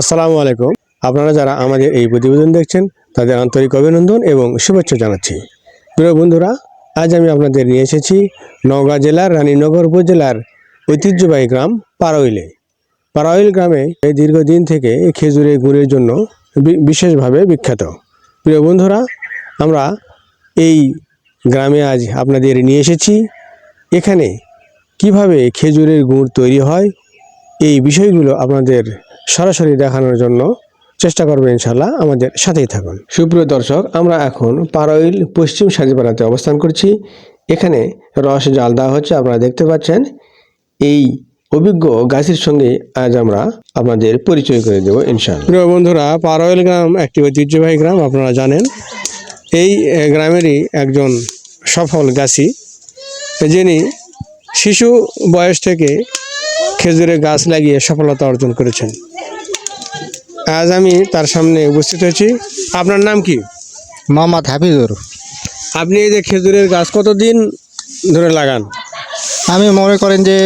আসসালামু আলাইকুম। আপনারা যারা আমাদের এই প্রতিবেদন দেখছেন, তাদের আন্তরিক অভিনন্দন এবং শুভেচ্ছা জানাচ্ছি। প্রিয় বন্ধুরা, আজ আমি আপনাদের নিয়ে এসেছি নওগাঁ জেলার রানীনগর উপজেলার ঐতিহ্যবাহী গ্রাম পারইলে পারইল গ্রামে এই দীর্ঘদিন থেকে খেজুরের গুড়ের জন্য বিশেষভাবে বিখ্যাত। প্রিয় বন্ধুরা, আমরা এই গ্রামে আজ আপনাদের নিয়ে এসেছি। এখানে কীভাবে খেজুরের গুড় তৈরি হয়, এই বিষয়গুলো আপনাদের সরাসরি দেখানোর জন্য চেষ্টা করবে ইনশাল্লাহ আমাদের সাথেই থাকুন। সুপ্রিয় দর্শক, আমরা এখন পারইল পশ্চিম সাজিপাড়াতে অবস্থান করছি। এখানে রস জাল দেওয়া হচ্ছে। আপনারা দেখতে পাচ্ছেন, এই অভিজ্ঞ গাছের সঙ্গে আজ আমরা আপনাদের পরিচয় করে দেবো ইনশাল্লাহ প্রিয় বন্ধুরা, পারইল গ্রাম একটি ঐতিহ্যবাহী গ্রাম, আপনারা জানেন। এই গ্রামেরই একজন সফল গাছি, যিনি শিশু বয়স থেকে খেজুরের গাছ লাগিয়ে সফলতা অর্জন করেছেন। আজ আমি তার সামনে উপস্থিত হয়েছি। আপনার নাম কি? মোহাম্মদ হাফিজুর। আপনি এই যে খেজুরের গাছ কতদিন ধরে লাগান? আমি মনে করেন যে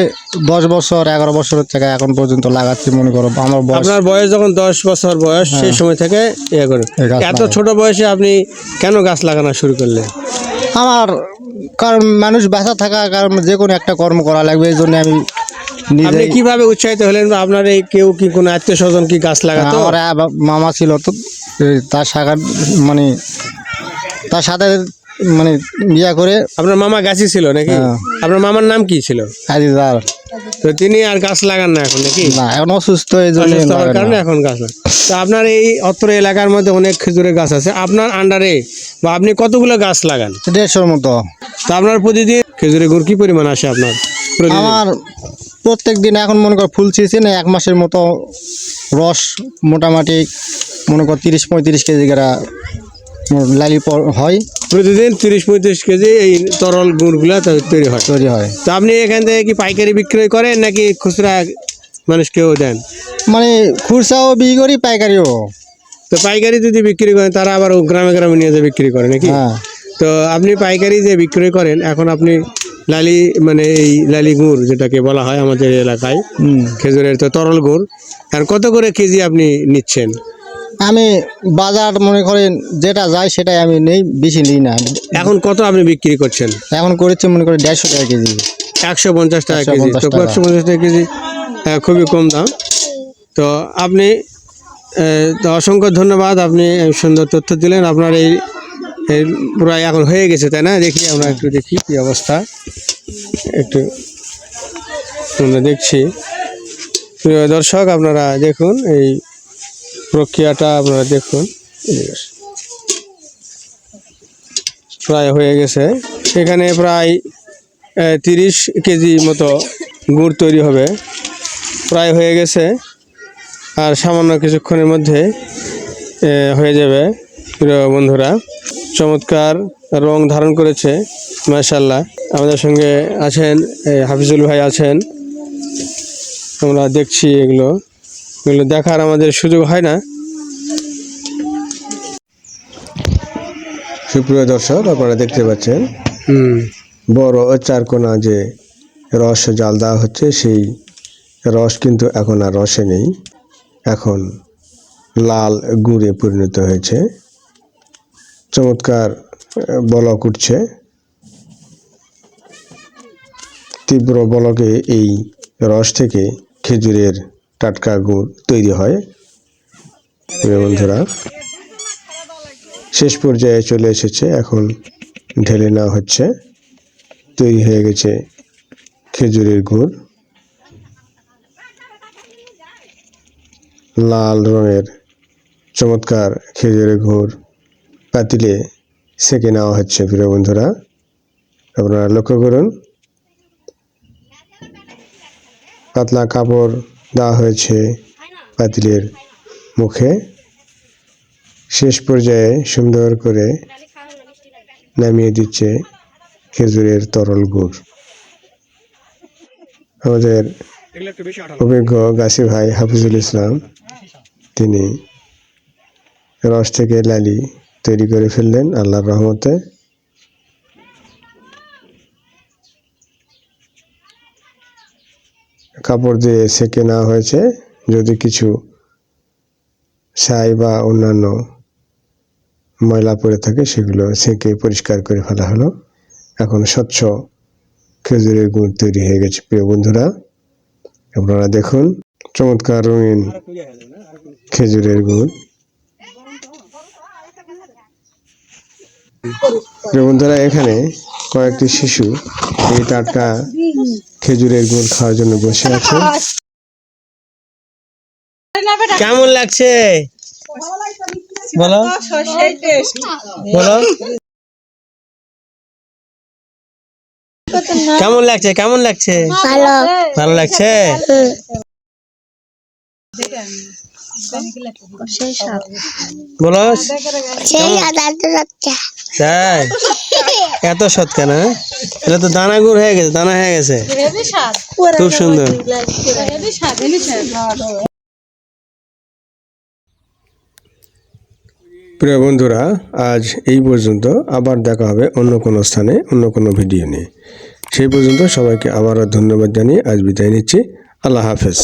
দশ বছর এগারো বছর থেকে এখন পর্যন্ত লাগাচ্ছি মনে করো আমার আপনার বয়স যখন দশ বছর বয়স সেই সময় থেকে ইয়ে করে এত। ছোট বয়সে আপনি কেন গাছ লাগানো শুরু করলেন? আমার কারণ মানুষ বেঁচা থাকা কারণ যে কোনো একটা কর্ম করা লাগবে এই জন্য আমি আপনি কীভাবে উৎসাহিত হলেন বা আপনার এই কেউ কি কোনো আত্মীয় স্বজন কি গাছ লাগাতো? আমার মামা ছিল তো তার শাখার মানে তার সাথে মানে বিয়া করে আপনার মামা গাছই ছিল নাকি? হ্যাঁ। আপনার মামার নাম কি ছিল? আজিজার তো তিনি আর গাছ লাগান না এখন নাকি? না এখন অসুস্থ এই জন্য কারণে এখন গাছ লাগান। তো আপনার এই অত্র এলাকার মধ্যে অনেক খেজুরের গাছ আছে। আপনার আন্ডারে বা আপনি কতগুলো গাছ লাগান? দেড়শোর মতো। তো আপনার প্রতিদিন খেজুরের গুড় কি পরিমাণ আসে আপনার? আমার প্রত্যেক দিন এখন মনে কর ফুল সিজন এক মাসের মতো রস মোটামুটি মনে কর তিরিশ পঁয়ত্রিশ কেজি করে লালি হয়। প্রতিদিন তিরিশ পঁয়ত্রিশ কেজি এই তরল গুড়গুলা তৈরি হয়। তৈরি হয়। তো আপনি এখান থেকে কি পাইকারি বিক্রয় করেন নাকি খুচরা মানুষকেও দেন? মানে খুচরাও বিক্রি করি পাইকারিও। তো পাইকারি যদি বিক্রি করেন তারা আবার গ্রামে গ্রামে নিয়ে যে বিক্রি করে নাকি? হ্যাঁ। তো আপনি পাইকারি যে বিক্রয় করেন এখন আপনি লালি মানে এই লালি গুড় যেটাকে বলা হয় আমাদের এলাকায় হুম। খেজুরের তো তরল গুড়। আর কত করে কেজি আপনি নিচ্ছেন? আমি বাজার মনে করেন যেটা যায় সেটাই আমি নেই বেশি নিই না। এখন কত আপনি বিক্রি করছেন? এখন করেছি মনে করেন দেড়শো টাকা কেজি। একশো পঞ্চাশ টাকা কেজি। 150 তো একশো পঞ্চাশ টাকা কেজি খুবই কম দাম। তো আপনি অসংখ্য ধন্যবাদ। আপনি সুন্দর তথ্য দিলেন। আপনার এই প্রায় এখন হয়ে গেছে, তাই না? দেখি আমরা একটু দেখি কি অবস্থা। একটু আমরা দেখছি। প্রিয় দর্শক, আপনারা দেখুন, এই প্রক্রিয়াটা আপনারা দেখুন। প্রায় হয়ে গেছে। এখানে প্রায় তিরিশ কেজি মতো গুড় তৈরি হবে। প্রায় হয়ে গেছে। আর সামান্য কিছুক্ষণের মধ্যে হয়ে যাবে। প্রিয় বন্ধুরা চমৎকার রং ধারণ করেছে মাশাল্লাহ আমাদের সঙ্গে আছেন হাফিজুল ভাই আছেন। আমরা দেখছি এগুলো। এগুলো দেখার আমাদের সুযোগ হয় না। সুপ্রিয় দর্শক আপনারা দেখতে পাচ্ছেন হুম। বড় চারকোনা যে রস জাল দেওয়া হচ্ছে সেই রস কিন্তু এখন আর রসে নেই। এখন লাল গুড়ে পরিণত হয়েছে। চমৎকার বলক উঠছে। তীব্র বলকে এই রস থেকে খেজুরের টাটকা গুড় তৈরি হয়। বন্ধুরা, শেষ পর্যায়ে চলে এসেছে, এখন ঢেলে নেওয়া হচ্ছে। তৈরি হয়ে গেছে খেজুরের গুড়। লাল রঙের চমৎকার খেজুরের গুড় পাতিলে সেঁকে নেওয়া হচ্ছে, প্রিয় বন্ধুরা। আপনারা লক্ষ্য করুন, পাতলা কাপড় দেওয়া হয়েছে পাতিলের মুখে। শেষ পর্যায়ে সুন্দর করে নামিয়ে দিচ্ছে খেজুরের তরল গুড়। আমাদের অভিজ্ঞ গাছি ভাই হাফিজুল ইসলাম, তিনি রস থেকে লালি তৈরি করে ফেললেন, আল্লাহর রহমতে। কাপড় দিয়ে সেকে নেওয়া হয়েছে, যদি কিছু ছাই বা অন্যান্য ময়লা পড়ে থাকে, সেগুলো সেঁকে পরিষ্কার করে ফেলা হলো। এখন স্বচ্ছ খেজুরের গুড় তৈরি হয়ে গেছে, প্রিয় বন্ধুরা। আপনারা দেখুন, চমৎকার রঙিন খেজুরের গুড়। বন্ধুরা এখানে কয়েকটি শিশু এই টাটকা খেজুরের গুড় খাওয়ার জন্য বসে আছে। কেমন লাগছে? বলো। বলো। কেমন লাগছে? কেমন লাগছে? ভালো। ভালো লাগছে? বলো। তাই? এত সৎ কেন হ্যাঁ? এটা তো দানা গুড় হয়ে গেছে, দানা হয়ে গেছে। খুব সুন্দর। প্রিয় বন্ধুরা, আজ এই পর্যন্ত আবার দেখা হবে অন্য কোনো স্থানে, অন্য কোনো ভিডিও নিয়ে। সেই পর্যন্ত সবাইকে আবারও ধন্যবাদ জানিয়ে আজ বিদায় নিচ্ছি। আল্লাহ হাফেজ।